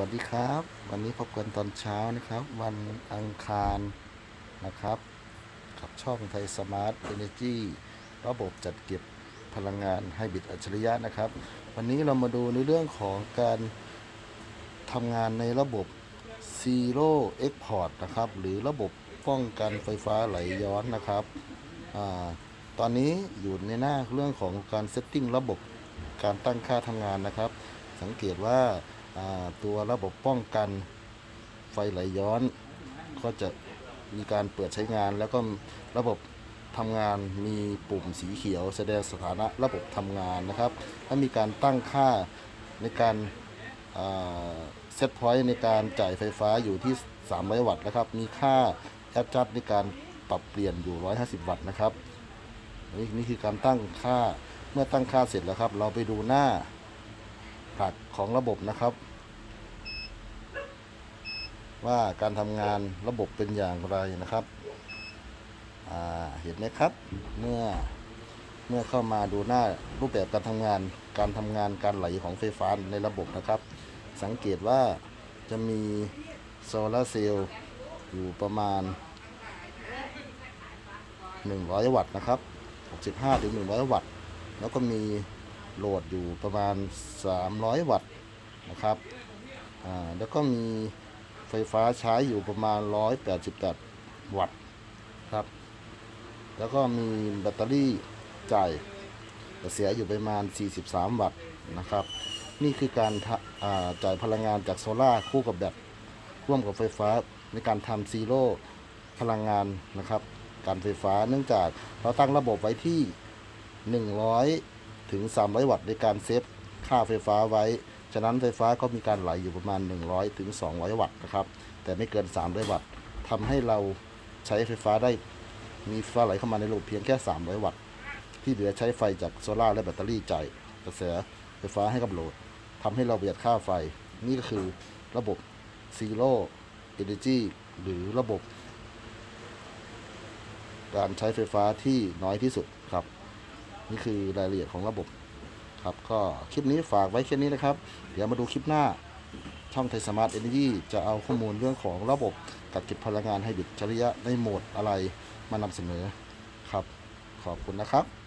วัสดีครับ วันนี้พบกันตอนเช้านะครับ วันอังคารนะครับ กับช่องไทยสมาร์ทเอเนจีระบบจัดเก็บพลังงานไฮบริดอัจฉริยะนะครับ วันนี้เรามาดูในเรื่องของการทำงานในระบบ Zero Export นะครับ หรือระบบป้องกันไฟฟ้าไหลย้อนนะครับอตอนนี้อยู่ในหน้าเรื่องของการเซตติ้งระบบการตั้งค่าทำงานนะครับ สังเกตว่า ตัวระบบป้องกันไฟไหลย้อน ก็จะมีการเปิดใช้งาน แล้วก็ระบบทำงานมีปุ่มสีเขียว แสดงสถานะระบบทำงานนะครับ ถ้ามีการตั้งค่าในการเซตพอยต์ในการจ่ายไฟฟ้าอยู่ที่ 300 วัตต์นะครับ มีค่าแอดจัดในการปรับเปลี่ยนอยู่ 150 วัตต์นะครับนี่นี่คือการตั้งค่าเมื่อตั้งค่าเสร็จแล้วครับ เราไปดูหน้า ผักของระบบนะครับ ว่าการทำงานระบบเป็นอย่างไรนะครับเห็นไหมครับเมื่อเมื่อเข้ามาดูหน้ารูปแบบการทำงาน การทำงานการไหลของไฟฟ้าในระบบนะครับ สังเกตว่าจะมีโซลาร์เซลล์อยู่ประมาณ 100 วัตต์นะครับ 65ถึง100 วัตต์ แล้วก็มี โหลดอยู่ประมาณ 300 วัตต์นะครับแล้วก็มีไฟฟ้าใช้อยู่ประมาณ 188 วัตต์ครับ แล้วก็มีแบตเตอรี่จ่ายเสียอยู่ประมาณ 43 วัตต์นะครับ นี่คือการาจ่ายพลังงานจากโซลาร์คู่กับแบตร่วมกับไฟฟ้าในการทำซีโร่พลังงานนะครับ การไฟฟ้าเนื่องจากเราตั้งระบบไว้ที่ 100 ถึง 300 วัตต์ในการเซฟค่าไฟฟ้าไว้ ฉะนั้นไฟฟ้าก็มีการไหลอยู่ประมาณ 100ถึง200 วัตต์นะครับ แต่ไม่เกิน 300 วัตต์ทำให้เราใช้ไฟฟ้าได้มีไฟฟ้าไหลเข้ามาในระบบเพียงแค่ 300 วัตต์ ที่เหลือใช้ไฟจากโซลาร์และแบตเตอรี่จ่ายกระแสไฟฟ้าให้กับโหลดทำให้เราประหยัดค่าไฟ นี่ก็คือระบบ Zero Energy หรือระบบ การใช้ไฟฟ้าที่น้อยที่สุด นี่คือรายละเอียดของระบบ ครับก็คลิปนี้ฝากไว้แค่นี้นะครับ เดี๋ยวมาดูคลิปหน้า ช่องไทยสมาร์ทเอเนจีจะเอาข้อมูลเรื่องของระบบกักเก็บพลังงานไฮบริดชริยะในโหมดอะไรมานำเสนอครับ ขอบคุณนะครับ